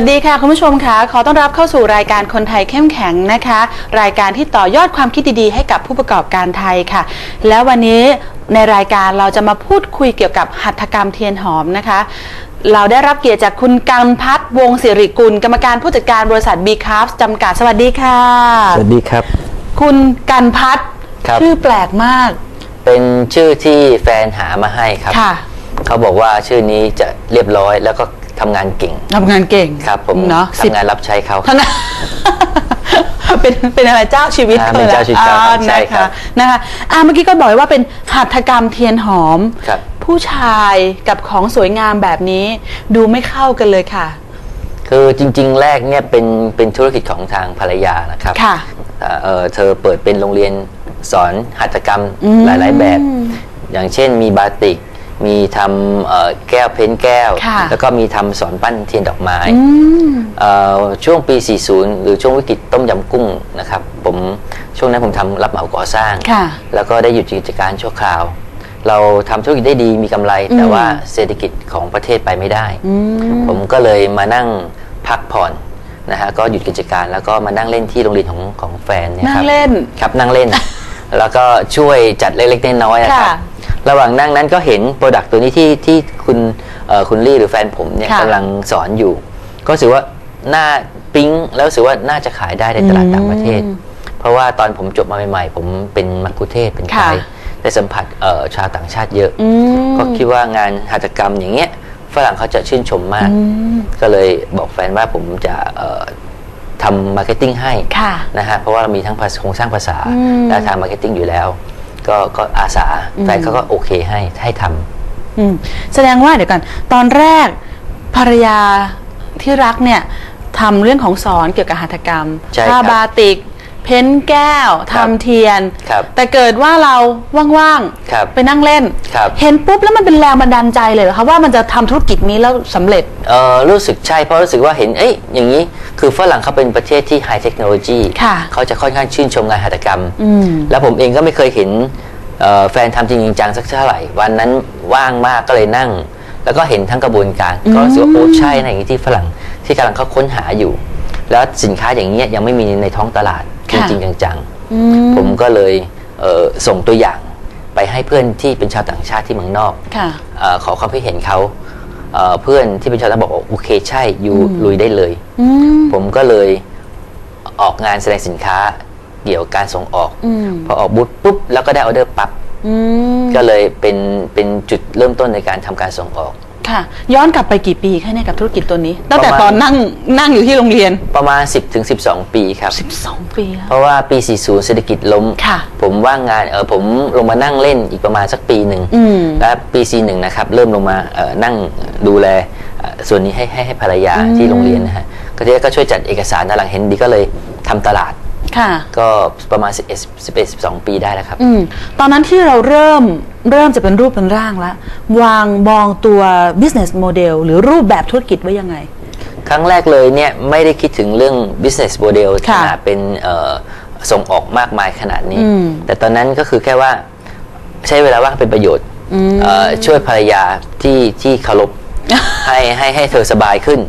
วัสดีค่ะคุณผู้ชมค่ะขอต้อนรับเข้าสู่รายการคนไทยเข้มแข็งนะคะ รายการที่ต่อยอดความคิดดีๆ ให้กับผู้ประกอบการไทยค่ะ แล้ววันนี้ในรายการเราจะมาพูดคุยเกี่ยวกับหัตถกรรมเทียนหอมนะคะ เราได้รับเกียรติจากคุณกันพัฒน์วงศิริกุล กรรมการผู้จัดการบริษัท b c a r f จำกัดสวัสดีค่ะ สวัสดีครับ คุณกันพัฒน์ครับ ชื่อแปลกมากเป็นชื่อที่แฟนหามาให้ครับ ค่ะ เขาบอกว่าชื่อนี้จะเรียบร้อยแล้วก็ ทำงานเก่งทำงานเก่งครับ ผมเนาะสิบทำงานรับใช้เขา ทำงาน เป็นเป็นอะไรเจ้าชีวิตอ่าลยเป็นเจ้าชีวิตอ่ครับใช่นะครัคะบนะคะอ่าเมื่อกี้ก็บอกว่าเป็นหัตถกรรมเทียนหอม ครับ ผู้ชายกับของสวยงามแบบนี้ ดูไม่เข้ากันเลยค่ะ คือจริง ๆ แรกเนี่ยเป็นเป็นธุรกิจของทางภรรยานะครับค่ะอ่าเออเธอเปิดเป็นโรงเรียนสอนหัตถกรรมอืมหลาย ๆ แบบ อย่างเช่นมีบาติก มีทำเอ่อแก้วเพ้นท์แก้วค่ะแล้วก็มีทำสอนปั้นเทียนดอกไม้อืมเอ่อช่วงปี 40 หรือช่วงวิกฤตต้มยำกุ้งนะครับผมช่วงนั้นผมทำรับเหมาก่อสร้างค่ะแล้วก็ได้หยุดกิจการชั่วคราว เราทำธุรกิจได้ดีมีกำไร แต่ว่าเศรษฐกิจของประเทศไปไม่ได้อืมผมก็เลยมานั่งพักผ่อนนะฮะก็หยุดกิจการแล้วก็มานั่งเล่นที่โรงเรียนของของแฟนเนี่ยนั่คงรับเล่นครับนั่งเล่น แล้วก็ช่วยจัดเล็กๆน้อยๆนะครับค่ะระหว่างนั่งนั้นก็เห็นโปรดักต์ตัวนี้ที่ที่คุณเอ่อคุณลี่หรือแฟนผมเนี่ยค่ะกำลังสอนอยู่ ก็รู้สึกว่าน่าปิ๊งแล้วรู้สึกว่าน่าจะขายได้ในตลาดต่างประเทศอืมเพราะว่าตอนผมจบมาใหม่ๆ ผมเป็นมักคุเทศก์เป็นไกค่ะด์ได้สัมผัสเอ่อชาวต่างชาติเยอะอืมก็คิดว่างานหัตถกรรมอย่างเงี้ยฝรั่งเขาจะชื่นชมมากอืมก็เลยบอกแฟนว่าผมจะเอ่อ ทำมาร์เก็ตติ้งให้ค่ะนะฮะเพราะว่าเรามีทั้งภาษาโครงสร้างภาษาอืมและทางมาร์เก็ตติ้งอยู่แล้ว ก็ก็อาสาแฟนเขาก็โอเคให้ให้ทำอืมแสดงว่าเดี๋ยวก่อนตอนแรกภรรยาที่รักเนี่ยทำเรื่องของสอนเกี่ยวกับหัตถกรรมใช่ครับผ้าบาติก เพ้นท์แก้วครับทำเทียน ครับแต่เกิดว่าเราว่างครับไปนั่งเล่น ครับ เห็นปุ๊บแล้วมันเป็นแรงบันดาลใจเลยเหรอคะว่ามันจะทำธุรกิจนี้แล้วสำเร็จ เอ่อรู้สึกใช่เพราะรู้สึกว่าเห็นเอ้ยอย่างนี้ คือฝรั่งเขาเป็นประเทศที่ไฮเทคโนโลยีค่ะเขาจะค่อนข้างชื่นชมงานหัตถกรรม อืมแล้วผมเองก็ไม่เคยเห็นเอ่อแฟนทำจริงๆจังสักเท่าไหร่ วันนั้นว่างมากก็เลยนั่ง แล้วก็เห็นทั้งกระบวนการ ก็รู้สึกว่าโอ้ใช่นะอย่างนี้ที่ฝรั่งที่กำลังเขาค้นหาอยู่ แล้วสินค้าอย่างเงี้ยยังไม่มีในท้องตลาดจค่ะริงๆจังอืมๆผมก็เลยเอ่อส่งตัวอย่างไปให้เพื่อนที่เป็นชาวต่างชาติที่เมืองนอกค่ะเออขอความคิดเห็นเขาเอ่อเพื่อนที่เป็นชาวต่างชาติบอกว่าโอเคใช่อยู่ลุยได้เลยอืมผมก็เลยออกงานแสดงสินค้าเกี่ยวกับการส่งออกอืมพอออกบูธปุ๊บแล้วก็ได้ออเดอร์ปั๊บอืมก็เลยเป็นเป็นจุดเริ่มต้นในการทำการส่งออก ค่ะ ย้อนกลับไปกี่ปีคะเนี่ยกับธุรกิจตัวนี้ ตั้งแต่ประมาณ ตอนนั่งนั่งอยู่ที่โรงเรียน ประมาณ 10ถึง12 ปีครับ 12 ปีแล้ว เพราะว่าปี 40 เศรษฐกิจล้ม ค่ะ ผมว่างงานเออผมลงมานั่งเล่นอีกประมาณสักปีหนึ่งอืม และปี41นะครับเริ่มลงมาเอ่อนั่งดูแลเอ่อส่วนนี้ให้ให้ให้ภรรยาที่โรงเรียนนะฮะก็ทีแรกก็ช่วยจัดเอกสารตอนหลังเห็นดีก็เลยทำตลาด ค่ะ ก็ประมาณ 11 11 12 ปีได้แล้วครับ อืมตอนนั้นที่เราเริ่มเริ่มจะเป็นรูปเป็นร่างแล้ว วางมองตัว business model หรือรูปแบบธุรกิจไว้ยังไง ครั้งแรกเลยเนี่ยไม่ได้คิดถึงเรื่อง business model ขค่ะนาดเป็นเอ่อส่งออกมากมายขนาดนี้ อืม แต่ตอนนั้นก็คือแค่ว่าใช้เวลาว่างเป็นประโยชน์อืมเอ่อช่วยภรรยาที่ที่เคารพ ให้ให้ให้เธอสบายขึ้น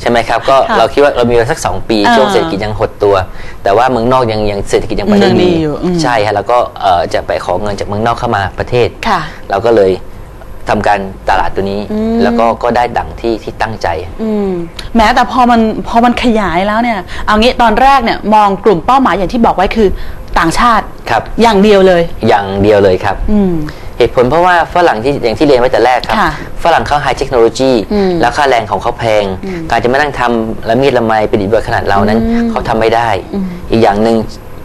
ใช่ไหมครับก็ค่ะเราคิดว่าเรามีเวลาสักสองปีอ่าช่วงเศรษฐกิจยังหดตัว แต่ว่าเมืองนอกยังยังเศรษฐกิจยังไปได้ยังดีดีอยู่อืมใช่ฮะแล้วก็เอ่อจะไปขอเงินจากเมืองนอกเข้ามาประเทศ ค่ะ เราก็เลยทำการตลาดตัวนี้อืมแล้วก็ก็ได้ดังที่ที่ตั้งใจ อืมแม้แต่พอมันพอมันขยายแล้วเนี่ย เอางี้ตอนแรกเนี่ยมองกลุ่มเป้าหมายอย่างที่บอกไว้คือต่างชาติครับ อย่างเดียวเลย อย่างเดียวเลยครับ อืม เหตุผลเพราะว่าฝรั่งที่อย่างที่เรียนไว้แต่แรกครับ ค่ะฝรั่งเขาไฮเทคโนโลยีอืมแล้วค่าแรงของเขาแพง การจะมานั่งทำละมีดละไมเป็นดิบขนาดเรานั้น เขาทำไม่ได้ อีกอย่างหนึ่ง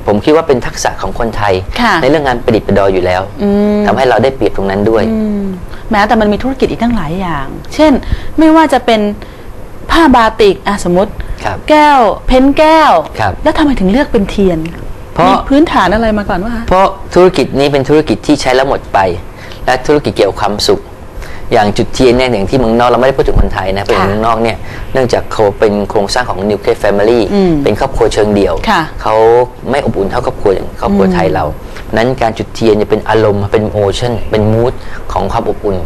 ผมคิดว่าเป็นทักษะของคนไทย ค่ะในเรื่องงานประดิษฐ์ประดอยอยู่แล้วอืม ทำให้เราได้เปรียบตรงนั้นด้วย อืมแม้แต่มันมีธุรกิจอีกตั้งหลายอย่าง เช่น ไม่ว่าจะเป็นผ้าบาติกอะสมมติ ครับแก้ว เพ้นแก้ว ครับ แล้วทำไมถึงเลือกเป็นเทียน เพราะมีพื้นฐานอะไรมาก่อนวะคะเพราะธุรกิจนี้เป็นธุรกิจที่ใช้แล้วหมดไป และธุรกิจเกี่ยวกับความสุข อย่างจุดเทียนเนี่ยอย่างที่เมืองนอกเราไม่ได้พูดถึงคนไทยนะเป็นค่ะเมืองนอกเนี่ยเนื่องจากเขาเป็นโครงสร้างของ nuclear family อืมเป็นครอบครัวเชิงเดี่ยวค่ะเขาไม่อบอุ่นเท่าครอบครัวอย่างครอบครัวไทยเรานั้นการจุดเทียนจะเป็นอารมณ์เป็นโมชั่น เป็นมูดของความอบอุ่น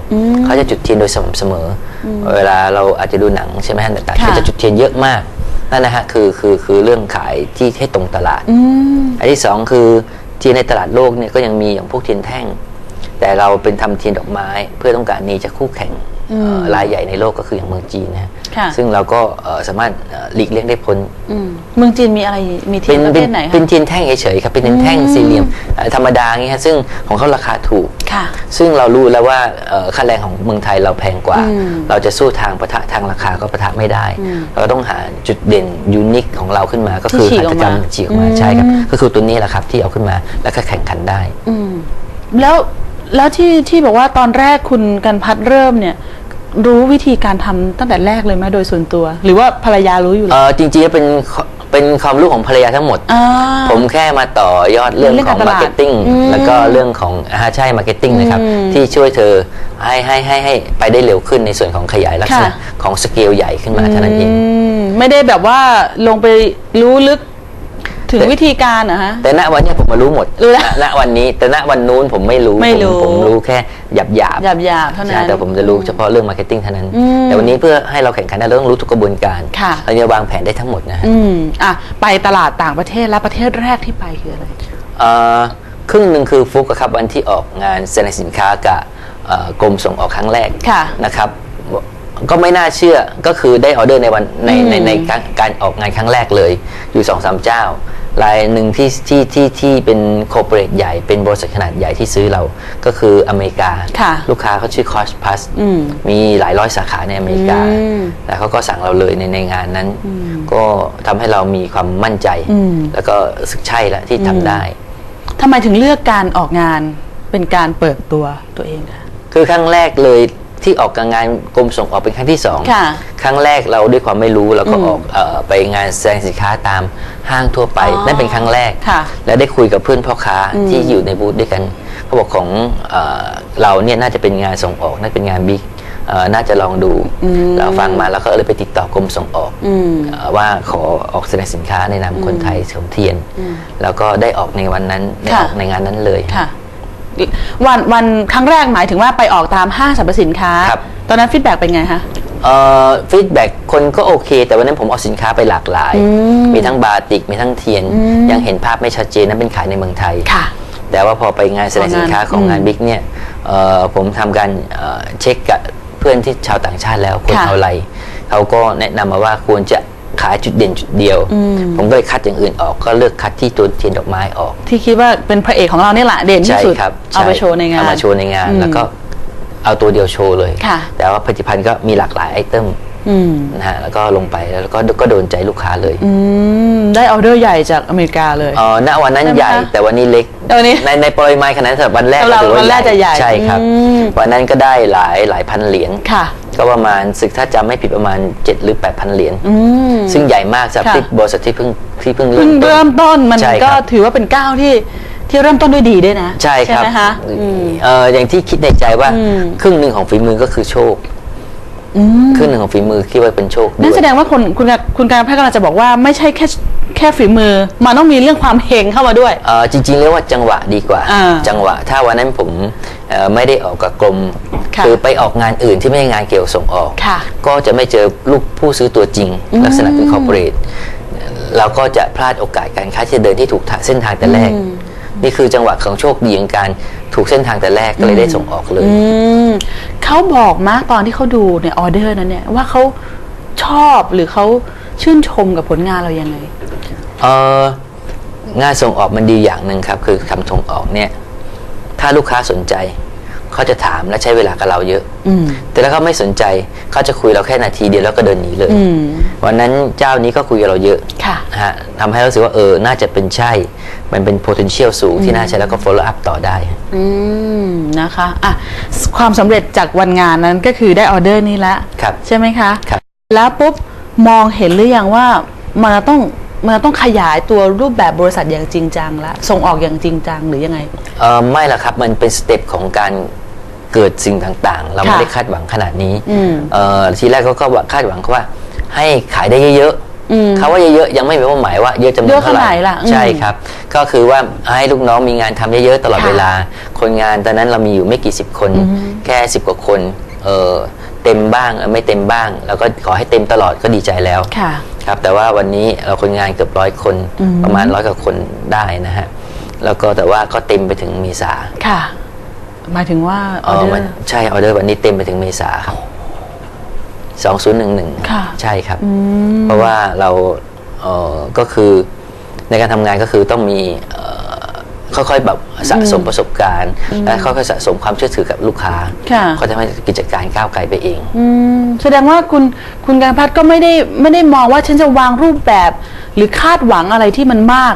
เขาจะจุดเทียนโดยสม่ำเสมออเวลาเราอาจจะดูหนังใช่ไหมฮะต่างๆค่ะก็จะจุดเทียนเยอะมาก นั่นนะฮะคือคือคือเรื่องขายที่ให้ตรงตลาดอืมอันที่สองคือเทียนในตลาดโลกเนี่ยก็ยังมีอย่างพวกเทียนแท่ง แต่เราเป็นทำเทียนดอกไม้เพื่อต้องการหนี้จากคู่แข่งเอ่อ รายใหญ่ในโลกก็คืออย่างเมืองจีนนะฮะค่ะซึ่งเราก็เอ่อสามารถเอ่อหลีกเลี่ยงได้พ้นอืมเมืองจีนมีอะไรมีเทียนประเป็เภนทไหนคะเป็นเทียนแท่งเฉยๆครับเป็นเทียนแท่งสี่เหลี่ยมเอ่อธรรมดาอย่างเงี้ยฮะซึ่งของเขาราคาถูกค่ะซึ่งเรารู้แล้วว่าเอ่อค่าแรงของเมืองไทยเราแพงกว่าอืมเราจะสู้ทางประทะทางราคาก็ประทะไม่ได้ เราก็ต้องหาจุดเด่นยูนิคของเราขึ้นมา ก็คือที่ฉีกหัอตอกถกรมารมฉีกออกมาอืมใช่ครับก็คือตัวนี้แหละครับที่เอาขึ้นมาแล้วก็แข่งขันได้อืมแล้ว แล้วที่ที่บอกว่าตอนแรกคุณกันพัดเริ่มเนี่ย รู้วิธีการทำตั้งแต่แรกเลยไหมโดยส่วนตัว หรือว่าภรรยารู้อยู่เอแล้วอจริงๆแล้วเป็นเป็นความรู้ของภรรยาทั้งหมด อ่า ผมแค่มาต่อยอดเรื่องเรื่องขกาอรงตลาดมาร์เก็ตติ้งอืมแล้วก็เรื่องของอาใช่มาร์เก็ตติ้งนะครับ อืมที่ช่วยเธอให้ให้ให้ให้ไปได้เร็วขึ้นในส่วนของขยายลักษณะค่ะ ของสเกลใหญ่ขึ้นมาเท่านั้นเองมไม่ได้แบบว่าลงไปรู้ลึก ถึงแต่วิธีการเหรอฮะ แต่ณวันเนี้ยผมมารู้หมดรู้แล้ว ณณวันนี้ แต่ณวันนู้นผมไม่รู้ไม่รู้ ผมผมรู้แค่หยาบหยาบหยาบหยาบๆเท่านั้นใช่แต่ผมจะรู้เฉพาะเรื่องมาร์เก็ตติ้งเท่านั้น อืมแต่วันนี้เพื่อให้เราแข่งขันได้เราต้องรู้ทุกกระบวนการค่ะ เราจะวางแผนได้ทั้งหมดนะฮะอืมอะไปตลาดต่างประเทศแล้วประเทศแรกที่ไปคืออะไร เอ่อครึ่งหนึ่งคือฟุกอะครับวันที่ออกงานแสดงสินค้ากับเอ่อกรมส่งออกครั้งแรกค่ะ นะครับ ก็ไม่น่าเชื่อก็คือได้ออเดอร์ในวันในในในการการออกงานครั้งแรกเลยอยู่สองสามเจ้า รายหนึ่งที่ที่ที่ที่เป็นโคเปรตใหญ่เป็นบริษัทขนาดใหญ่ที่ซื้อเราก็คืออเมริกา ค่ะลูกค้าเขาชื่อคอสพัสอืมมีหลายร้อยสาขาในอเมริกา อืมแล้วเขาก็สั่งเราเลยในในงานนั้น ก็ทำให้เรามีความมั่นใจ อืม แล้วก็รู้สึกใช่แล้วที่ทำได้ ทำไมถึงเลือกการออกงานเป็นการเปิดตัวตัวเองคะ คือครั้งแรกเลย ที่ออกงานกรมส่งออกเป็นครั้งที่สองค่ะครั้งแรกเราด้วยความไม่รู้เราก็ออกเออไปงานแสดงสินค้าตามห้างทั่วไปอ๋อนั่นเป็นครั้งแรก ค่ะแล้วได้คุยกับเพื่อนพ่อค้าที่อยู่ในบูธด้วยกันเขาบอกของเออเราเนี่ยน่าจะเป็นงานส่งออกน่าจะเป็นงานบิ๊กเอ่อน่าจะลองดูเราฟังมาแล้วก็เลยไปติดต่อกรมส่งออก อืม เอ่อว่าขอออกแสดงสินค้าในนามคนไทยสมเทียน แล้วก็ได้ออกในวันนั้นได้ค่ะออกในงานนั้นเลย ค่ะ วันวันครั้งแรกหมายถึงว่าไปออกตามห้างสรรพสินค้า ครับ ตอนนั้นฟีดแบ็กเป็นไงคะ ฟีดแบ็กคนก็โอเค แต่วันนั้นผมเอาสินค้าไปหลากหลาย มมีทั้งบาติก มีทั้งเทียน ยังเห็นภาพไม่ชัดเจนนั้นเป็นขายในเมืองไทย ค่ะแต่ว่าพอไปงานแสดงสินค้าของงานของงานอืมบิ๊กเนี่ยเอ่อผมทำการเอ่อเช็คกับเพื่อนที่ชาวต่างชาติแล้วควรค่ะ เอาอะไรเขาก็แนะนำมาว่าควรจะ ขายจุดเด่นจุดเดียว ผมก็เลยคัดอย่างอื่นออกก็เลือกคัดที่ตัวเทียนดอกไม้ออก ที่คิดว่าเป็นพระเอกของเราเนี่ยแหละเด่นที่ใช่สุดครับเอาไปช่โชว์ในงานเอามาโชว์ในงานอืมแล้วก็เอาตัวเดียวโชว์เลยค่ะแต่ว่าผลิตภัณฑ์ก็มีหลากหลายไอเทมอืม นะฮะแล้วก็ลงไปแล้วก็ก็โดนใจลูกค้าเลยอืมได้ออเดอร์ใหญ่จากอเมริกาเลยเออณวันนั้นใช่ไหมใหญ่คะแต่วันนี้เล็กแต่วันนี้ในในปริมาณขนาดนั้นสำหรับวันแรกสำหรับถือวันแรกจะใหญ่ใช่ครับอืมวันนั้นก็ได้หลายหลายพันเหรียญค่ะก็ประมาณสึกถ้าจำไม่ผิดประมาณ 7 หรือ8พันเหรียญอืมซึ่งใหญ่มากสำหรับค่ะที่บริษัทที่เพิ่งที่เพิ่งเพิ่งเริ่เริ่มมต้นต้นมันใช่ก็ครับถือว่าเป็นก้าวที่ที่เริ่มต้นด้วยดีด้วยนะ ใช่ครับไหมคะอืมเอออย่างที่คิดในใจว่าอืมครึ่งหนึ่งของฝีมือก็คือโชค อืมครึ่งหนึ่งของฝีมือคิดว่าเป็นโชคด้นั่นวแสยดงว่าคนคุณคุณการแพทย์กำลังจะบอกว่าไม่ใช่แค่แค่ฝีมือ มันต้องมีเรื่องความเฮงเข้ามาด้วย เออจริงๆเรียกว่าจังหวะดีกว่า อ่าจังหวะ ถ้าวันนั้นผมเอ่อไม่ได้ออกกับกรมค่ะอไปออกงานอื่นที่ไม่ใช่งานเกี่ยวกับส่งออก ค่ะ ก็จะไม่เจอลูกผู้ซื้อตัวจริง ลักษณะเป็นคอร์ปอเรทเราก็จะพลาดโอกาสการค้าที่จะเดินที่ถูกทางเส้นทางแต่แรก นี่คือจังหวะของโชคดีของการถูกเส้นทางแต่แรกก็เลยได้ส่งออกเลยอืมเขาบอกมากตอนที่เขาดูเนี่ยออเดอร์นั้นเนี่ยว่าเขาชอบหรือเขาชื่นชมกับผลงานเรายังไงเอองานส่งออกมันดีอย่างหนึ่งครับ คือคำส่งออกเนี่ย ถ้าลูกค้าสนใจ เขาจะถามและใช้เวลากับเราเยอะอืมแต่ถ้าเขาไม่สนใจเขาจะคุยเราแค่นาทีเดียวแล้วก็เดินหนีเลยอืมวันนั้นเจ้านี้ก็คุยกับเราเยอะค่ะนะฮะทำให้เรารู้สึกว่าเออน่าจะเป็นใช่ มันเป็น potential สูงที่น่าใช้แล้วก็ follow up ต่อได้อืมนะคะอะความสำเร็จจากวันงานนั้นก็คือได้ออเดอร์นี้แล้วครับใช่ไหมคะครับแล้วปุ๊บมองเห็นหรือยังว่ามันจะต้องมันจะต้องขยายตัวรูปแบบบริษัทอย่างจริงจังแล้วส่งออกอย่างจริงจังหรือยังไงเออไม่ละครับ มันเป็นสเต็ปของการ เกิดสิ่งต่างๆ เราไม่ค่ะได้คาดหวังขนาดนี้อืมเอ่อทีแรกก็ก็คาดหวังว่าให้ขายได้เยอะอืมๆเขาว่าเยอะๆยังไม่มีเป้าหมายว่าเยอะจำนวนเยอะเท่าไหขนาดร่ไหนล่ะอืมใช่ครับ ก็คือว่าให้ลูกน้องมีงานทำเยอะๆตลอดค่ะเวลา คนงานตอนนั้นเรามีอยู่ไม่กี่สิบคน แค่สิบกว่าคนเออเต็มบ้างเออไม่เต็มบ้าง แล้วก็ขอให้เต็มตลอดก็ดีใจแล้วค่ะครับ แต่ว่าวันนี้เราคนงานเกือบร้อยคนอืมประมาณร้อยกว่าคนได้นะฮะแล้วก็แต่ว่าก็เต็มไปถึงเมษาค่ะ หมายถึงว่าอเอออเดอมันร์ใช่ออเดอร์วันนี้เต็มไปถึงเมษาครับสองศูนย์หนึ่งหนึ่งค่ะใช่ครับอืมเพราะว่าเราเออก็คือในการทำงานก็คือต้องมีเอ่อค่อยๆแบบสะสมประสบการณ์ และค่อยๆสะสมความเชื่อถือกับลูกค้าค่ะเขาจะให้กิจการก้าวไกลไปเองอืมแสดงว่าคุณคุณการพัฒน์ก็ไม่ได้ไม่ได้มองว่าฉันจะวางรูปแบบ หรือคาดหวังอะไรที่มันมาก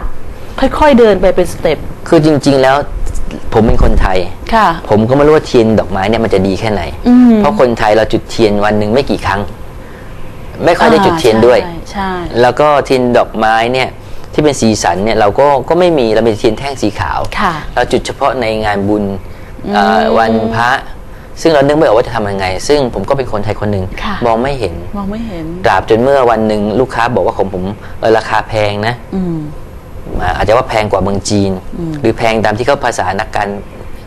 ค่อยๆเดินไปเป็นสเต็ปคือจริง ๆ แล้ว ผมเป็นคนไทย ค่ะผมก็ไม่รู้ว่าเทียนดอกไม้เนี่ยมันจะดีแค่ไหน อืมเพราะคนไทยเราจุดเทียนวันหนึ่งไม่กี่ครั้ง ไม่ค่อยได้จุดเทียนด้วย ใช่ใช่แล้วก็เทียนดอกไม้เนี่ยที่เป็นสีสันเนี่ยเราก็ก็ไม่มีเรามีเทียนแท่งสีขาว ค่ะ เราจุดเฉพาะในงานบุญเอ่อวันพระ ซึ่งเรานึกไม่ออกว่าจะทำยังไง ซึ่งผมก็เป็นคนไทยคนหนึ่งค่ะ มองไม่เห็นมองไม่เห็น ตราบจนเมื่อวันหนึ่งลูกค้าบอกว่าของผมเออราคาแพงนะ อืม อ่าอาจจะว่าแพงกว่าเมืองจีน หรือแพงตามที่เขาภาษานักการ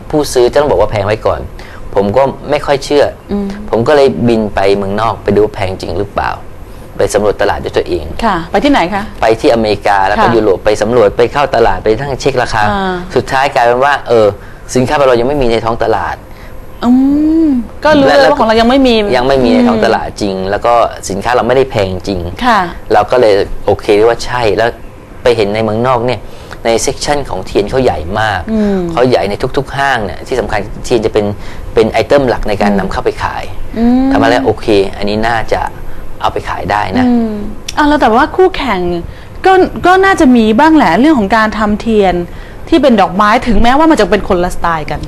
ผู้ซื้อจะต้องบอกว่าแพงไว้ก่อน ผมก็ไม่ค่อยเชื่ออมผมก็เลยบินไปเมืองนอกไปดูว่าแพงจริงหรือเปล่า ไปสำรวจตลาดด้วยตัวเองค่ะ ไปที่ไหนคะ ไปที่อเมริกาแล้วก็ค่ะยุโรปไปสำรวจไปเข้าตลาดไปทั้งเช็คราคาอ่าสุดท้ายกลายเป็นว่า เออ สินค้าเรายังไม่มีในท้องตลาดอืมก็รู้เลยว่าของเรายังไม่มียังไม่มีในท้องตลาดจริง แล้วก็สินค้าเราไม่ได้แพงจริงค่ะ เราก็เลยโอเคว่าใช่แล้ว ไปเห็นในเมืองนอกเนี่ยในเซกชันของเทียนเขาใหญ่มากอืมเขาใหญ่ในทุก ๆ ห้างเนี่ยที่สำคัญเทียนจะเป็นเป็นไอเทมหลักในการนำเข้าไปขายอืมทำมาแล้วโอเค อันนี้น่าจะเอาไปขายได้นะอืมอะแล้วแต่ว่าคู่แข่งก็ก็น่าจะมีบ้างแหละเรื่องของการทำเทียนที่เป็นดอกไม้ถึงแม้ว่ามันจะเป็นคนละสไตล์กัน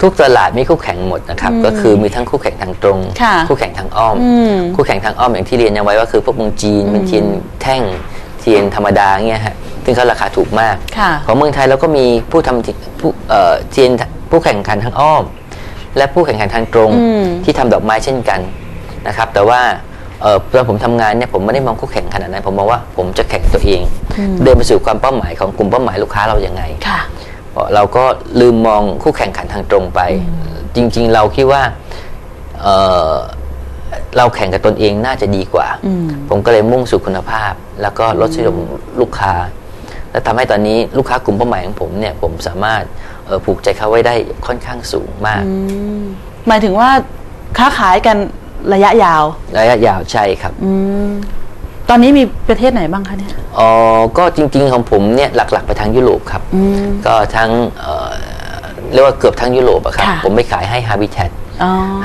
ทุกตลาดมีคู่แข่งหมดนะครับ ก็คือมีทั้งคู่แข่งทางตรงค่ะคู่แข่งทางอ้อมอืมคู่แข่งทางอ้อมอย่างที่เรียนยังไว้ว่าคือพวกเมืองจีนเป็นเทียนแท่ง เทียนธรรมดาเงี้ยฮะซึ่งเขาราคาถูกมาก ค่ะ ของเมืองไทยเราก็มีผู้ทำที่ผู้เอ่อเทียนผู้แข่งขันทางอ้อม และผู้แข่งขันทางตรงอืม ที่ทำดอกไม้เช่นกันนะครับ แต่ว่าเอ่อตอนผมทำงานเนี่ยผมไม่ได้มองคู่แข่งขนาดนั้นผมมองว่าผมจะแข่งตัวเอง เดินไปสู่ความเป้าหมายของกลุ่มเป้าหมายลูกค้าเราอย่างไง ค่ะเพราะเราก็ลืมมองคู่แข่งขันทางตรงไป จริง ๆ เราคิดว่าเอ่อ เราแข่งกับตนเองน่าจะดีกว่าอืมผมก็เลยมุ่งสู่คุณภาพ แล้วก็ลดนิยมลูกค้า และทำให้ตอนนี้ลูกค้ากลุ่มเป้าหมายของผมเนี่ยผมสามารถเอ่อผูกใจเขาไว้ได้ค่อนข้างสูงมากอืมหมายถึงว่าค้าขายกันระยะยาว ระยะยาวใช่ครับอืมตอนนี้มีประเทศไหนบ้างคะเนี่ยอ๋อก็จริง ๆ ของผมเนี่ยหลัก ๆ ไปทางยุโรปครับอืมก็ทั้งเอ่อเรียกว่าเกือบทั้งยุโรปอะครับค่ะผมไปขายให้ Habitat อ๋อ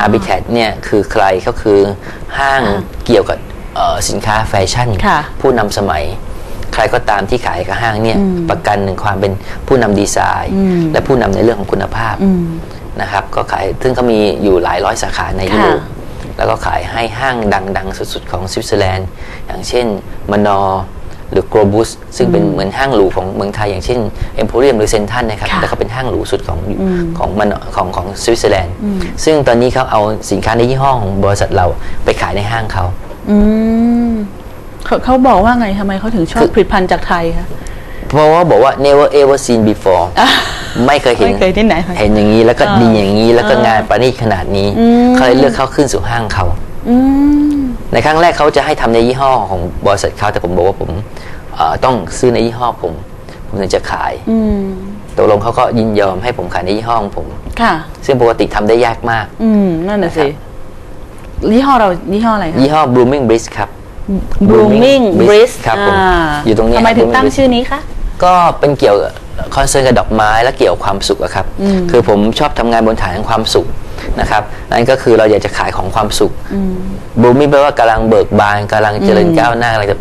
Habitat เนี่ยคือใครก็คือห้างค่ะเกี่ยวกับเอ่อสินค้าแฟชั่นค่ะผู้นำสมัย ใครก็ตามที่ขายกับห้างเนี่ยอืมประกันหนึ่งความเป็นผู้นำดีไซน์อืมและผู้นำในเรื่องของคุณภาพอืมนะครับก็ขายซึ่งเขามีอยู่หลายร้อยสาขาในยุโรปค่ะแล้วก็ขายให้ห้างดัง ๆ สุด ๆ ของสวิตเซอร์แลนด์ อย่างเช่นมานอ หรือโกลบุสซึ่งเป็นเหมือนห้างหรูของเมืองไทยอย่างเช่นเอ็มโพเรียมหรือเซนทันนะครับค่ะแต่เขาเป็นห้างหรูสุดของอืมของมันของของสวิตเซอร์แลนด์อืมซึ่งตอนนี้เขาเอาสินค้าในยี่ห้อของบริษัทเราไปขายในห้างเขาอืมเขาเขาบอกว่าไงทำไมเขาถึงชอคืบอผลิตภัณฑ์จากไทยคะเพราะว่าบอกว่า never ever seen before ไม่เคยเห็นไม่เคยที่ไหนเห็นอย่างนี้แล้วก็อ่าดีอย่างนี้แล้วก็อ่างงานประณีตขนาดนี้อืมเขาเลยเลือกเข้าขึ้นสู่ห้างเขาอืม ในครั้งแรกเขาจะให้ทำในยี่ห้อของบริษัทเขาแต่ผมบอกว่าผมเอ่อต้องซื้อในยี่ห้อผม ผมถึงจะขายอืมตกลงเขาก็ยินยอมให้ผมขายในยี่ห้อของผมค่ะ ซึ่งปกติทำได้ยากมาก อืมนั่นน่ะสินะครับยี่ห้อเรายี่ห้ออะไรคะยี่ห้อ Blooming Bliss ครับ Blooming Bliss Bliss ครับผมาอยู่ตรงเนี้ยทำไมถึง Blooming ตั้ง Bliss ชื่อนี้คะ ก็เป็นเกี่ยวคอนเซิร์นกับดอกไม้และเกี่ยวกับความสุขอะครับอืมคือผมชอบทำงานบนฐานของความสุขนะครับนั่นก็คือเราอยากจะขายของความสุขอืมบลูมิ่งแปลว่ากำลังเบิกบานกำลังเจริญก้าวหน้ากำลังจะ